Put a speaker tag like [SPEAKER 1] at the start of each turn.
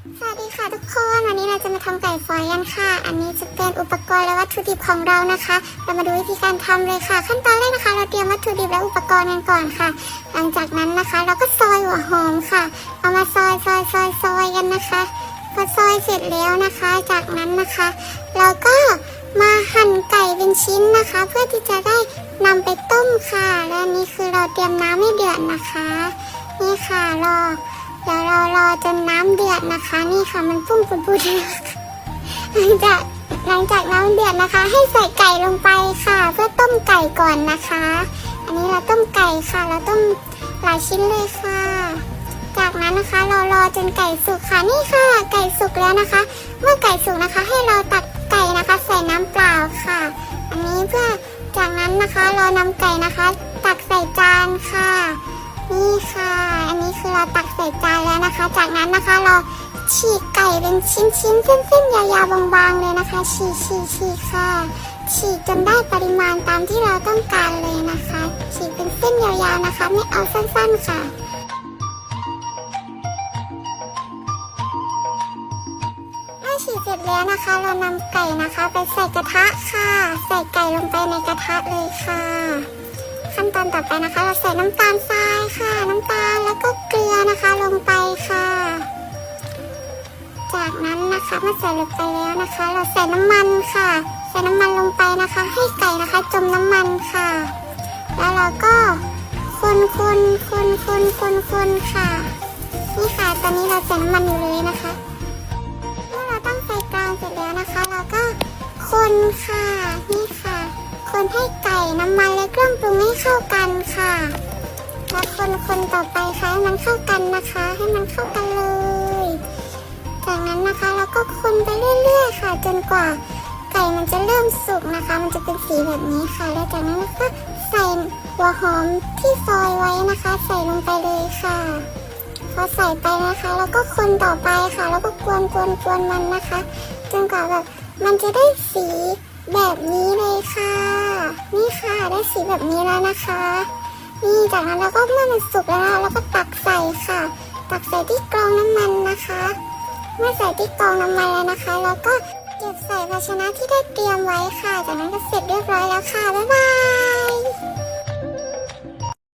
[SPEAKER 1] สวัสดีค่ะทุกคนวันนี้เราจะมาทำไก่ฝอยกันค่ะ อันนี้จะเป็นอุปกรณ์และวัตถุดิบของเรานะคะ เรามาดูวิธีการทำเลยค่ะ ขั้นตอนแรกนะคะ เราเตรียมวัตถุดิบและอุปกรณ์กันก่อนค่ะ หลังจากนั้นนะคะ เราก็ซอยหัวหอมค่ะ เอามาซอยซอยซอยซอยกันนะคะพอซอยเสร็จแล้วนะคะ จากนั้นนะคะเราก็มาหั่นไก่เป็นชิ้นนะคะ เพื่อที่จะได้นำไปต้มค่ะ และนนี้คือเราเตรียมน้ำให้เดือดนะคะ นี่ค่ะรอ เดี๋ยวเรารอจนน้ำเดือดนะคะ นี่ค่ะมันปุ้งปุ้งปุ้งหลังจากหลังจากน้ำเดือดนะคะ ให้ใส่ไก่ลงไปค่ะ เพื่อต้มไก่ก่อนนะคะ อันนี้เราต้มไก่ค่ะเราต้มหลายชิ้นเลยค่ะ จากนั้นนะคะเรารอจนไก่สุกค่ะนี่ค่ะ ไก่สุกแล้วนะคะ เมื่อไก่สุกนะคะ ให้เราตักไก่นะคะ ใส่น้ำเปล่าค่ะ อันนี้เพื่อจากนั้นนะคะเรานำไก่นะคะ ตักใส่จานค่ะ นี่ค่ะ อันนี้คือเราตักใส่จานแล้วนะคะ จากนั้นนะคะเราฉีกไก่เป็นชิ้นๆเส้นๆยาวๆบางๆเลยนะคะ ฉีกฉีกฉีกค่ะ ฉีกจนได้ปริมาณตามที่เราต้องการเลยนะคะ ฉีกเป็นเส้นยาวๆนะคะ ไม่เอาสั้นๆค่ะเมื่อฉีกเสร็จแล้วนะคะ เรานำไก่นะคะ ไปใส่กระทะค่ะ ใส่ไก่ลงไปในกระทะเลยค่ะ ขั้นตอนต่อไปนะคะ เราใส่น้ำตาลทรายค่ะ น้ำตาลแล้วก็เกลือนะคะลงไปค่ะ จากนั้นนะคะเมื่อใส่ลงไปแล้วนะคะ เราใส่น้ำมันค่ะ ใส่น้ำมันลงไปนะคะ ให้ไก่นะคะจมน้ำมันค่ะ แล้วเราก็คนคนคนคนคนคนค่ะนี่ค่ะตอนนี้เราใส่น้ำมันอยู่เลยนะคะเมื่อเราตั้งไฟกลางเสร็จแล้วนะคะ เราก็คนค่ะนี่ค่ะ คนให้ไก่น้ำมันและเครื่องปรุงให้เข้ากันค่ะแล้วคนคนต่อไปค่ะให้มันเข้ากันนะคะ ให้มันเข้ากันเลย จากนั้นนะคะเราก็คนไปเรื่อยๆ ค่ะ จนกว่าไก่มันจะเริ่มสุกนะคะ มันจะเป็นสีแบบนี้ค่ะ แล้วจากนั้นก็ใส่หัวหอมที่ซอยไว้นะคะ ใส่ลงไปเลยค่ะพอใส่ไปนะคะ แล้วก็คนต่อไปค่ะ แล้วก็กวนกวนกวนมันนะคะ จนกว่าแบบมันจะได้สีแบบนี้ ค่ะ ได้สีแบบนี้แล้วนะคะ นี่จากนั้นเราก็เมื่อมันสุกแล้วเราก็ตักใส่ค่ะ ตักใส่ที่กรองน้ำมันนะคะ เมื่อใส่ที่กรองน้ำมันแล้วนะคะ เราก็เก็บใส่ภาชนะที่ได้เตรียมไว้ค่ะ จากนั้นก็เสร็จเรียบร้อยแล้วค่ะบ๊ายบาย